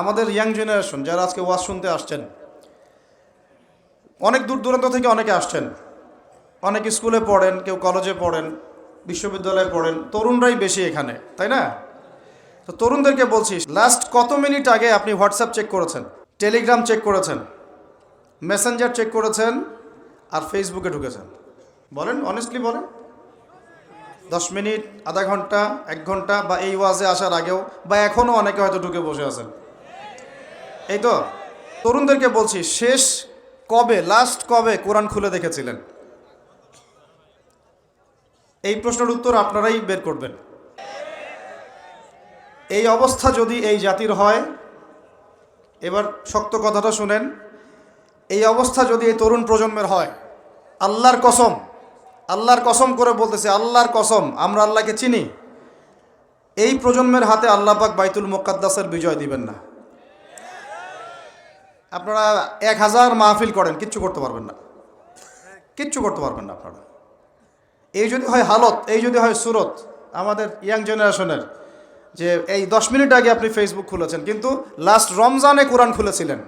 আমাদের young generation যারা আজকে ওয়াজ শুনতে আসছেন, অনেক দূর দূরান্ত থেকে অনেকে আসছেন। অনেক স্কুলে পড়েন, কেউ কলেজে পড়েন, বিশ্ববিদ্যালয়ে পড়েন, তরুণরাই বেশি এখানে, তাই না? তো তরুণদেরকে বলছি লাস্ট কত মিনিট আগে আপনি হোয়াটসঅ্যাপ চেক করেছেন টেলিগ্রাম চেক করেছেন মেসেঞ্জার চেক করেছেন, আর ফেসবুকে ঢুকেছেন? বলেন অনেস্টলি বলেন। দশ মিনিট, আধা ঘণ্টা, এক ঘণ্টা বা এই ওয়াজে আসার আগেও বা এখনও অনেকে হয়তো ঢুকে বসে আছেন। এই তো, তরুণদেরকে বলছি, শেষ কবে লাস্ট কবে কোরআন খুলে দেখেছিলেন? এই প্রশ্নের উত্তর আপনারাই বের করবেন। এই অবস্থা যদি এই জাতির হয়, এবার শক্ত কথাটা শুনেন, এই অবস্থা যদি এই তরুণ প্রজন্মের হয়, আল্লাহর কসম আল্লাহর কসম করে বলতেছে, আল্লাহর কসম, আমরা আল্লাহকে চিনি, এই প্রজন্মের হাতে আল্লাহ পাক বাইতুল মোকাদ্দাসের বিজয় দিবেন না। আপনারা এক হাজার মাহফিল করেন, কিচ্ছু করতে পারবেন না। কিচ্ছু করতে পারবেন না আপনারা। এই যদি হয় হালত, এই যদি হয় সুরত, আমাদের ইয়াং জেনারেশনের, যে এই দশ মিনিট আগে আপনি ফেসবুক খুলেছেন, কিন্তু লাস্ট রমজানে কোরআন খুলেছিলেন।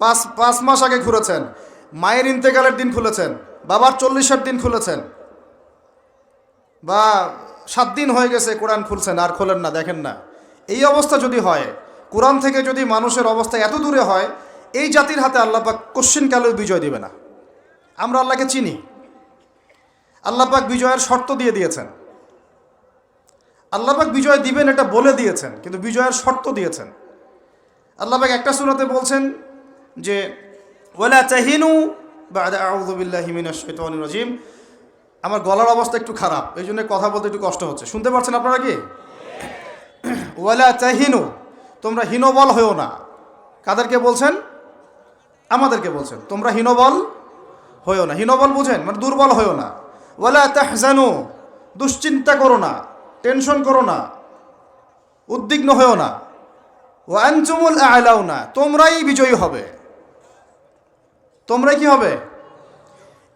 পাঁচ পাঁচ মাস আগে খুলেছেন মায়ের ইন্তেকালের দিন খুলেছেন, বাবার চল্লিশের দিন খুলেছেন, বা সাত দিন হয়ে গেছে কোরআন খুলছেন, আর খোলেন না, দেখেন না। এই অবস্থা যদি হয় কোরআন থেকে যদি মানুষের অবস্থা এত দূরে হয়, এই জাতির হাতে আল্লাহ পাক কোশ্চিন কালেও বিজয় দিবে না? আমরা আল্লাহকে চিনি। আল্লাহ পাক বিজয়ের শর্ত দিয়ে দিয়েছেন। আল্লাহ পাক বিজয় দিবেন এটা বলে দিয়েছেন, কিন্তু বিজয়ের শর্ত দিয়েছেন। আল্লাহ পাক একটা সুরাতে বলছেন যে, ওয়ালা চাহিনু রাজিম। আমার গলার অবস্থা একটু খারাপ, এই জন্য কথা বলতে একটু কষ্ট হচ্ছে। শুনতে পাচ্ছেন আপনারা কি? ওয়ালা চাহিনু তোমরা হীনবল হয়েও না। কাদেরকে বলছেন? আমাদেরকে বলছেন। তোমরা হীনবল হয়েও না। হীনবল বুঝেন মানে দুর্বল হয়েও না। ওয়ালা তাহজানু, দুশ্চিন্তা করো না, টেনশন করো না, উদ্বিগ্ন হয়েও না। ও আনচুমুল আলাও না তোমরাই বিজয়ী হবে। তোমরাই কি হবে?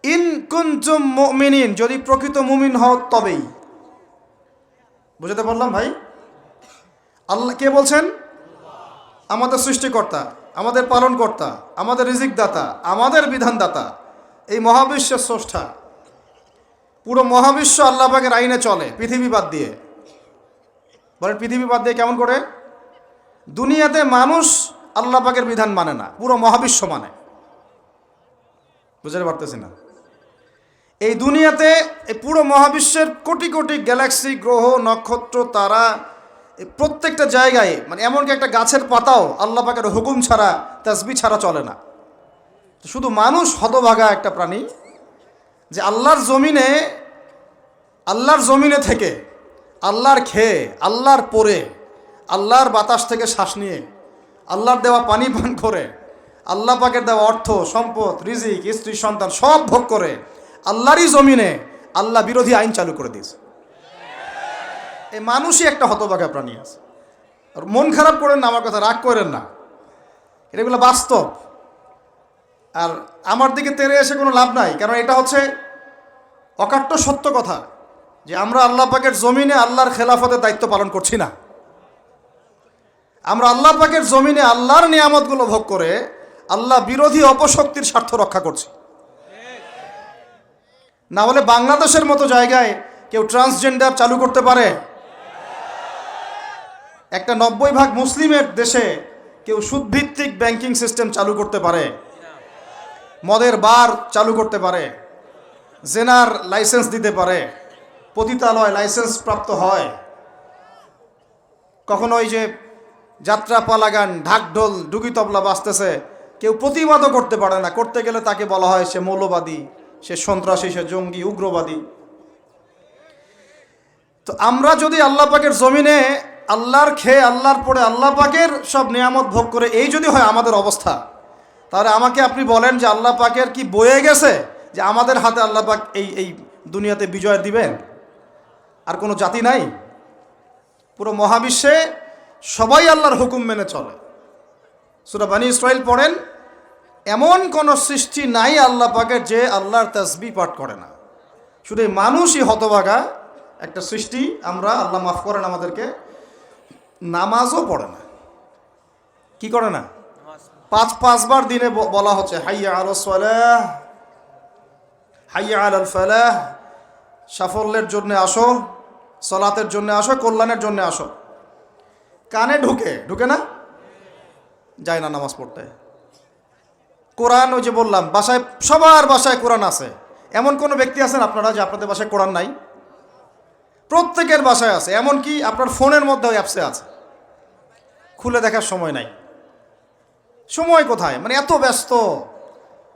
ইন কুনচুম মুমিনিন, যদি প্রকৃত মুমিন হও তবেই। বুঝতে পারলাম ভাই? আল্লাহ কে বলছেন? আমাদের সৃষ্টিকর্তা, আমাদের পালনকর্তা, আমাদের রিজিকদাতা, আমাদের বিধানদাতা, এই মহাবিশ্বের স্রষ্টা। পুরো মহাবিশ্ব আল্লাহ পাকের আইনে চলে পৃথিবী বাদ দিয়ে। বলেন পৃথিবী বাদ দিয়ে কেমন করে? দুনিয়াতে মানুষ আল্লাহ পাকের বিধান মানে না, পুরো মহাবিশ্ব মানে। বুঝতে পারতেছি না। এই দুনিয়াতে, এই পুরো মহাবিশ্বের কোটি কোটি গ্যালাক্সি, গ্রহ, নক্ষত্র, তারা প্রত্যেকটা জায়গায় মানে এমনকি একটা গাছের পাতাও আল্লাহ পাকের হুকুম ছাড়া তাসবি ছাড়া চলে না। শুধু মানুষ হতভাগা একটা প্রাণী যে আল্লাহর জমিনে আল্লাহর জমিনে থেকে, আল্লাহর খেয়ে, আল্লাহর পরে আল্লাহর বাতাস থেকে শ্বাস নিয়ে, আল্লাহর দেওয়া পানি পান করে, আল্লাহ পাকের দেওয়া অর্থ, সম্পদ, রিজিক, স্ত্রী, সন্তান সব ভোগ করে, আল্লাহরই জমিনে আল্লাহ বিরোধী আইন চালু করে দিয়েছে। এই মানুষই একটা হতবাগা প্রাণী আছে। আর মন খারাপ করেন না, আমার কথা রাগ করেন না। এগুলো বাস্তব। আর আমার দিকে তেরে এসে কোনো লাভ নাই, কারণ এটা হচ্ছে অকাট্য সত্য কথা যে আমরা আল্লাহ পাকের জমিনে আল্লাহর খেলাফতের দায়িত্ব পালন করছি না। আমরা আল্লাহ পাকের জমিনে আল্লাহর নিয়ামতগুলো ভোগ করে আল্লাহ বিরোধী অপশক্তির স্বার্থ রক্ষা করছি। না হলে বাংলাদেশের মতো জায়গায় কেউ ট্রান্সজেন্ডার চালু করতে পারে একটা নব্বই ভাগ মুসলিমের দেশে কেউ সুদভিত্তিক ব্যাংকিং সিস্টেম চালু করতে পারে। মদের বার চালু করতে পারে। জেনার লাইসেন্স দিতে পারে। পতিতালয় লাইসেন্স প্রাপ্ত হয়। কখনো ওই যে যাত্রা পালাগান ঢাকঢোল, ডুগি তবলা বাজতেছে, কেউ প্রতিবাদও করতে পারে না। করতে গেলে তাকে বলা হয় সে মৌলবাদী, সে সন্ত্রাসী, সে জঙ্গি, উগ্রবাদী। তো আমরা যদি আল্লাহ পাকের জমিনে আল্লাহর খেয়ে আল্লাহর পরে আল্লাহ পাকের সব নিয়ামত ভোগ করে এই যদি হয় আমাদের অবস্থা, তাহলে আমাকে আপনি বলেন যে আল্লাহ পাকের কি বয়ে গেছে যে আমাদের হাতে আল্লাহ পাক এই এই দুনিয়াতে বিজয় দিবেন? আর কোনো জাতি নাই? পুরো মহাবিশ্বে সবাই আল্লাহর হুকুম মেনে চলে। সুরা বানী ইসরায়েল পড়েন, এমন কোনো সৃষ্টি নাই আল্লাহ পাকের যে আল্লাহর তাসবি পাঠ করে না। শুধু মানুষই হতভাগা একটা সৃষ্টি, আমরা আল্লাহ মাফ করেন আমাদেরকে নামাজও পড়ে না। কি করে না? পাঁচ, পাঁচবার দিনে বলা হচ্ছে, হাইয়া আল সালাহ, হাইয়া আল ফালাহ, সাফল্যের জন্য আসো, সলাতের জন্য আসো, কল্যাণের জন্য আসো। কানে ঢুকে ঢুকে না? যায় না নামাজ পড়তে। কোরআন ওই যে বললাম, বাসায়, সবার বাসায় কোরআন আছে। এমন কোনো ব্যক্তি আছেন আপনারা যে আপনাদের বাসায় কোরআন নাই? প্রত্যেকের বাসায় আছে, এমনকি আপনার ফোনের মধ্যে ওই অ্যাপসে আছে। খুলে দেখার সময় নাই। সময় কোথায়? মানে এত ব্যস্ত।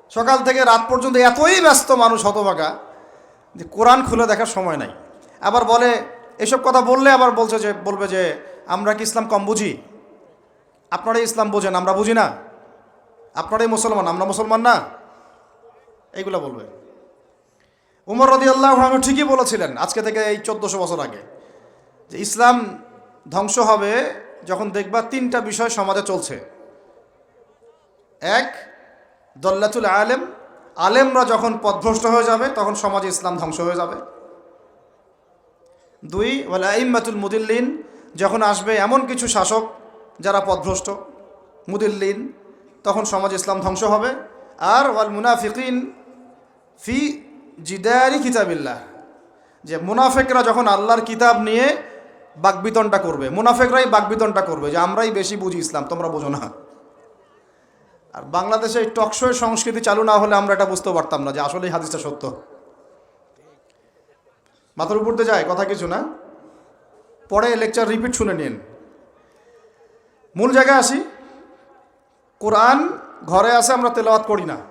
সকাল থেকে রাত পর্যন্ত এতই ব্যস্ত মানুষ হতভাগা যে কোরআন খুলে দেখার সময় নাই। আবার বলে, এসব কথা বললে আবার বলছে যে, বলবে যে, আমরা কি ইসলাম কম বুঝি? আপনারাই ইসলাম বোঝেন, আমরা বুঝি না। আপনারাই মুসলমান, আমরা মুসলমান না। এইগুলো বলবে। উমর আল্লাহ ঠিকই বলেছিলেন আজকে থেকে এই চোদ্দোশো বছর আগে, যে ইসলাম ধ্বংস হবে যখন দেখবা তিনটা বিষয় সমাজে চলছে। এক, দল্লাতুল আলেম, আলেমরা যখন পথভ্রষ্ট হয়ে যাবে তখন সমাজে ইসলাম ধ্বংস হয়ে যাবে। দুই, ওয়াল আইম্মাতুল মুদিল্লিন, যখন আসবে এমন কিছু শাসক যারা পথভ্রষ্ট, মুদিল্লিন, তখন সমাজ ইসলাম ধ্বংস হবে। আর ওয়াল মুনাফিকিন, ফি জিদারি কিতাবিল্লাহ। যে মুনাফেকরা যখন আল্লাহর কিতাব নিয়ে বাকবিতনটা করবে, মুনাফেকরাই বাকবিতনটা করবে, যে আমরাই বেশি বুঝি ইসলাম, তোমরা বোঝো না। আর বাংলাদেশে এই টকশোয়ের সংস্কৃতি চালু না হলে আমরা এটা বুঝতে পারতাম না যে আসলে হাদিসটা সত্য। মাথার উপর দিয়ে যায়, কথা কিছু না। পরে লেকচার রিপিট শুনে নিন। মূল জায়গায় আসি। কোরআন ঘরে আসে আমরা তেলাওয়াত করি না।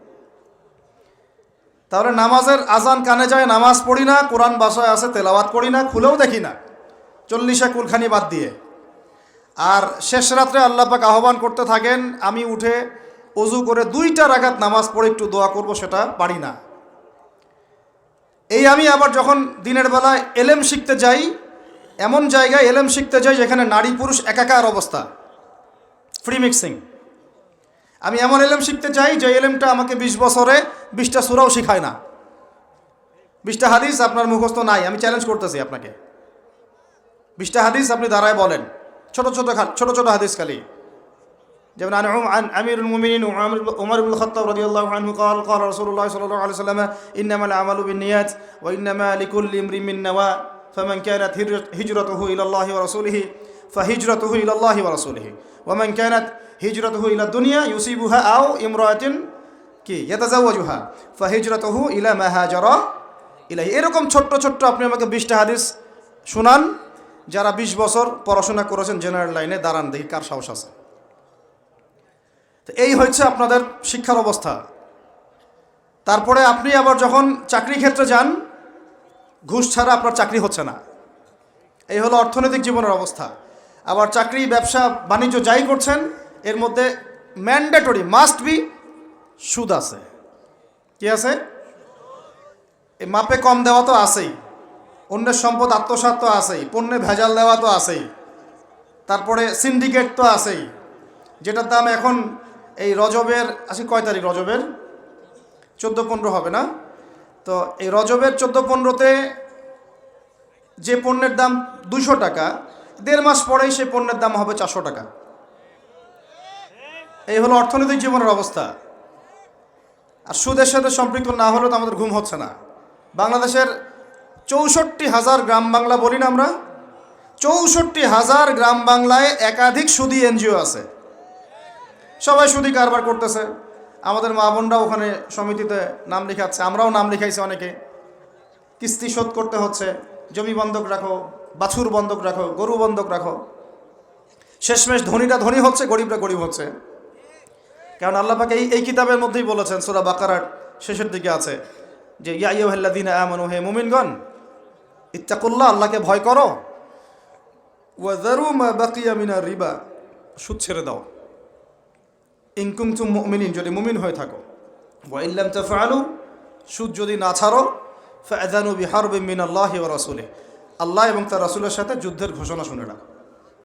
তাহলে নামাজের আজান কানে যায়, নামাজ পড়ি না, কোরআন বাসায় আছে তেলাওয়াত করি না, খুলেও দেখি না। চল্লিশে কুলখানি বাদ দিয়ে। আর শেষ রাত্রে আল্লাহ পাক আহ্বান করতে থাকেন, আমি উঠে অজু করে দুইটা রাগাত নামাজ পড়ে একটু দোয়া করব, সেটা পারি না। এই আমি আবার যখন দিনের বেলায় এলেম শিখতে যাই, এমন জায়গায় এলেম শিখতে যাই যেখানে নারী পুরুষ একাকার অবস্থা। ফ্রি মিক্সিং আমি এমন এলেম শিখতে চাই যে এলেমটা আমাকে বিশ বছরে বিশটা সুরাও শিখায় না বিশটা হাদিস আপনার মুখস্থ নাই আমি চ্যালেঞ্জ করতেছি আপনাকে বিশটা হাদিস আপনি দাঁড়ায় বলেন ছোট ছোট খা- ছোট ছোট হাদিস খালি যেমন عن عن امير المؤمنين عمر عمر بن الخطاب رضي الله عنه قال قال رسول الله صلى الله عليه وسلم انما الاعمال بالنيات وانما لكل امرئ من نوى فمن كانت هجرت- هجرته الى الله ورسوله فهجرته الى الله ورسوله ومن كانت هجرته الى الدنيا يصيبها او امراه কি ইয়াতাজাওয়াজুহা ফাহিজরাতুহু ইলা মা হাজারা ইলাই এরকম ছোট্ট ছোট্ট আপনি আমাকে বিশটা হাদিস শুনান যারা বিশ বছর পড়াশোনা করেছেন জেনারেল লাইনে দাঁড়ান দেখি কার সাহস আছে তো এই হচ্ছে আপনাদের শিক্ষার অবস্থা তারপরে আপনি আবার যখন চাকরি ক্ষেত্রে যান ঘুষ ছাড়া আপনার চাকরি হচ্ছে না এই হলো অর্থনৈতিক জীবনের অবস্থা আবার চাকরি, ব্যবসা, বাণিজ্য যাই করছেন, এর মধ্যে ম্যান্ডেটরি মাস্ট বি সুদ আছে। কি আছে? এই মাপে কম দেওয়া তো আছেই। অন্যের সম্পদ আত্মসাৎ তো আছেই। পণ্যে ভেজাল দেওয়া তো আছেই। তারপরে সিন্ডিকেট তো আছেই। যেটার দাম এখন এই রজবের, আজকে কয় তারিখ রজবের? চোদ্দ পনেরো হবে না? তো এই রজবের চোদ্দ পনেরোতে যে পণ্যের দাম দুশো টাকা দেড় মাস পরেই সেই পণ্যের দাম হবে চারশো টাকা। এই হলো অর্থনৈতিক জীবনের অবস্থা। আর সুদের সাথে সম্পৃক্ত না হলেও তো আমাদের ঘুম হচ্ছে না। বাংলাদেশের চৌষট্টি হাজার গ্রাম বাংলা বলি না আমরা। চৌষট্টি হাজার গ্রাম বাংলায় একাধিক সুদি এনজিও আছে। সবাই সুদি কারবার করতেছে। আমাদের মা বোনরা ওখানে সমিতিতে নাম লিখাচ্ছে। আমরাও নাম লিখাইছি অনেকে। কিস্তি শোধ করতে হচ্ছে। জমি বন্ধক রাখো। বাছুর বন্ধক রাখো, গরু বন্ধক রাখো। শেষমেশ ধনীরা ধনী হচ্ছে, গরিবরা গরিব হচ্ছে। কারণ আল্লাহ পাকে এই এই কিতাবের মধ্যেই বলেছেন, সুরা বাকারার শেষের দিকে আছে যে ইয়াইয়াল্লাদিন আমানু, হে মুমিনগণ, ইত্তাকুল্লাহ, আল্লাহকে ভয় করো। ওয়াজারু রিবা, সুদ ছেড়ে দাও। ইনকুম তু মুমিনিন, যদি মুমিন হয়ে থাকো। ওয়াইল্লাম সুদ যদি না ছাড়ো ফাআযানু বিহারবিন মিনাল্লাহি ওয়া রাসূলিহি। আল্লাহ এবং তার রাসুলের সাথে যুদ্ধের ঘোষণা শুনে রাখো।